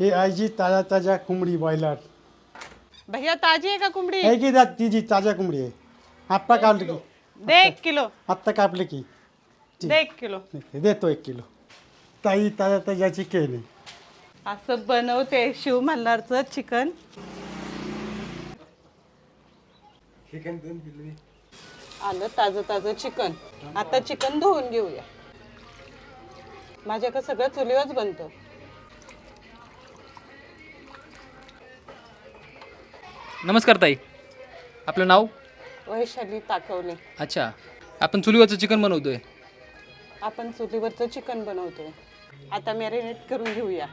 हे आईची ताजा ताजा कोंबडी बॉयलर भैया ताजी आहे का कोंबडी? आहे की दात तिची ताजा कोंबडी आहे. आत्ता कापली की. दे एक किलो. आत्ता कापली की. दे एक किलो. देतो एक किलो. ताई ताजा ताजा चिकन आहे. असं बनवते शिव मल्हारचं चिकन. आलं ताजं ताजं चिकन. आता चिकन धुवून घेऊया. माझ्याकडे सगळं चुलीवरच बनतं? नमस्कार ताई. आपलं नाव? वैशाली ताकवले अच्छा. आपण चुलीवरचं चिकन बनवतोय. आपण चुलीवरचं चिकन बनवतोय. आता मॅरिनेट करून घेऊया.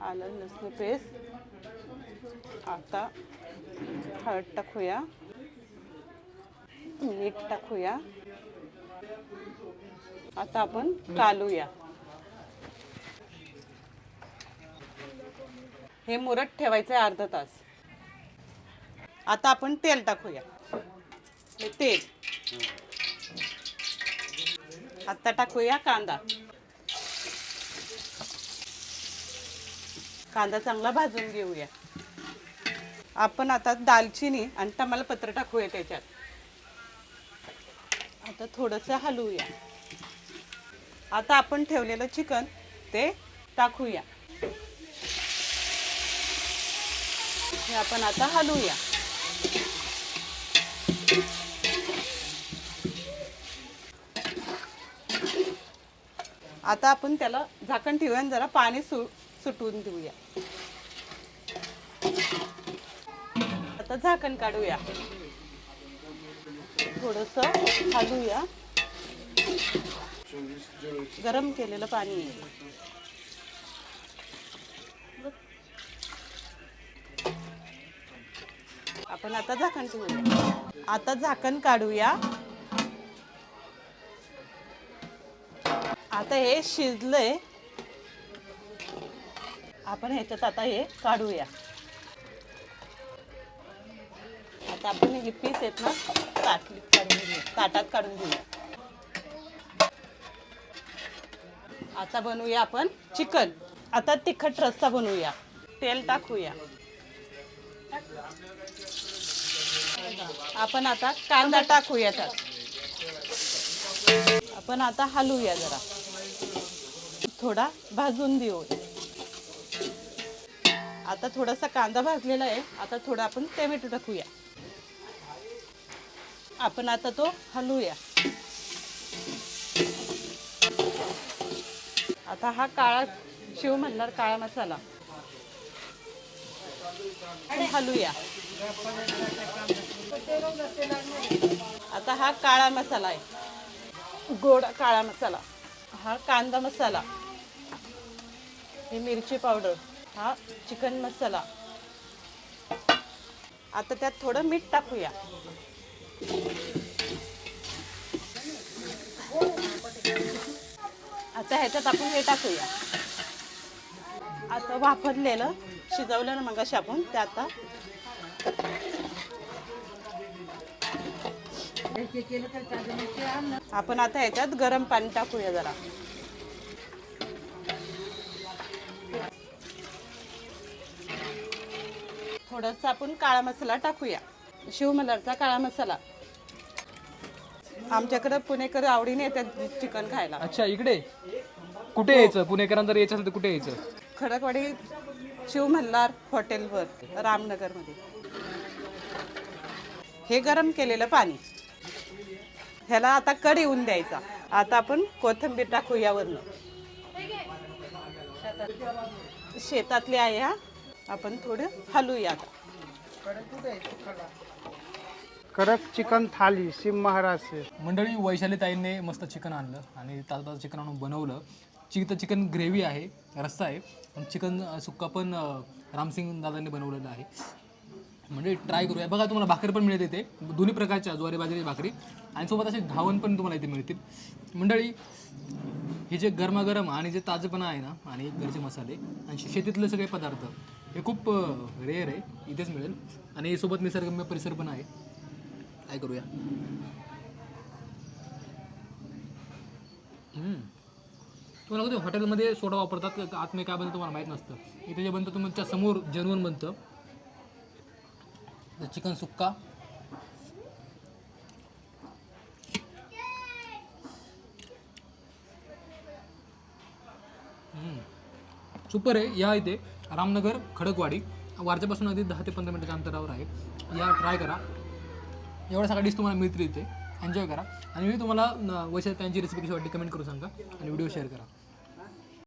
आलं लसूण पेस्ट. आता हळद टाकूया. मीठ टाकूया. आता आपण कालूया. हे मुरत ठेवायचं आहे अर्धा तास. आता आपण तेल टाकूया. हे तेल. आता टाकूया कांदा. कांदा चांगला भाजून घेऊया. आपण आता दालचिनी आणि तमालपत्र टाकूया त्याच्यात. आता थोडंसं हलवूया. आता आपण ठेवलेलं चिकन ते टाकूया. हे आपण आता हलवूया. आता आपण त्याला झाकण ठेवूया आणि जरा पाणी सु सुटवून देऊया. आता झाकण काढूया. थोडस हलवूया गरम केलेलं पाणी. आपण आता झाकण ठेवूया. आता झाकण काढूया. आता हे शिजलंय. आपण ह्याच्यात आता हे काढूया. आता आपण हे पीस आहेत ना ताटलीत काढून घेऊया. ताटात काढून घेऊया. आता बनवूया आपण चिकन. आता तिखट रस्सा बनवूया. तेल टाकूया. आपण आता कांदा टाकूया त्यात आपण आता हलवूया जरा. थोडा भाजून देऊ. आता थोडासा कांदा भाजलेला आहे. आता थोडा आपण टोमॅटो टाकूया. आपण आता तो हलवूया. आता हा काळा शिव म्हणणार काळा मसाला. तो आता हा काळा मसाला आहे. गोड काळा मसाला. हा कांदा मसाला. ही मिरची पावडर. हा चिकन मसाला. आता त्यात थोडं मीठ टाकूया. आता ह्याच्यात आपण हे टाकूया. आता वापरलेलं शिजवलं ना मगाशी आपण ते आता. आपण आता ह्याच्यात गरम पाणी टाकूया जरा. थोडस आपण काळा मसाला टाकूया. शिवमलरचा काळा मसाला. आमच्याकडे पुणेकर आवडीने येतात चिकन खायला. अच्छा इकडे? कुठे यायचं? पुणेकरांना जर यायचं असेल तर कुठे यायचं? खडकवाडी शिव मल्हार हॉटेलवर रामनगरमध्ये. हे गरम केलेलं पाणी. ह्याला आता कड येऊन द्यायचा. आता आपण कोथिंबीर टाकू यावरनं शेतातले आहे हा. आपण थोडं हलवूया आता. कडक चिकन थाली शिव महाराज. से मंडळी वैशाली ताईंनी मस्त चिकन आणलं आणि ताजं ताजं चिकन आणून बनवलं. चिकन चिकन ग्रेव्ही आहे रस्सा आहे. आणि चिकन सुक्का पण रामसिंग दादांनी बनवलेलं आहे. म्हणजे ट्राय करूया. बघा तुम्हाला भाकरी पण मिळते इथे दोन्ही प्रकारच्या ज्वारी बाजरी भाकरी. आणि सोबत असे धावण पण तुम्हाला इथे मिळतील. मंडळी हे जे गरमागरम आणि जे ताजपणा आहे ना आणि घरचे मसाले आणि शेतीतले सगळे पदार्थ हे खूप रेअर आहे. इथेच मिळेल. आणि सोबत निसर्गम्य परिसर पण आहे. काय करूया. हम्म. तुम्हाला कधी हॉटेलमध्ये सोडा वापरतात का- आतमध्ये काय बनतं तुम्हाला माहीत नसतं. इथे जे बनतं तुमच्यासमोर जेन्युन बनतं. चिकन सुक्का. सुपर आहे या इथे रामनगर खडकवाडी. वारच्यापासून अगदी दहा ते पंधरा मिनटाच्या अंतरावर आहे. या ट्राय करा. एवढ्या सगळ्या डिश तुम्हाला मिळतील इथे. एन्जॉय करा. आणि मी तुम्हाला न- त्यांची रेसिपी कशी वाटली कमेंट करू सांगा. आणि व्हिडिओ शेअर करा.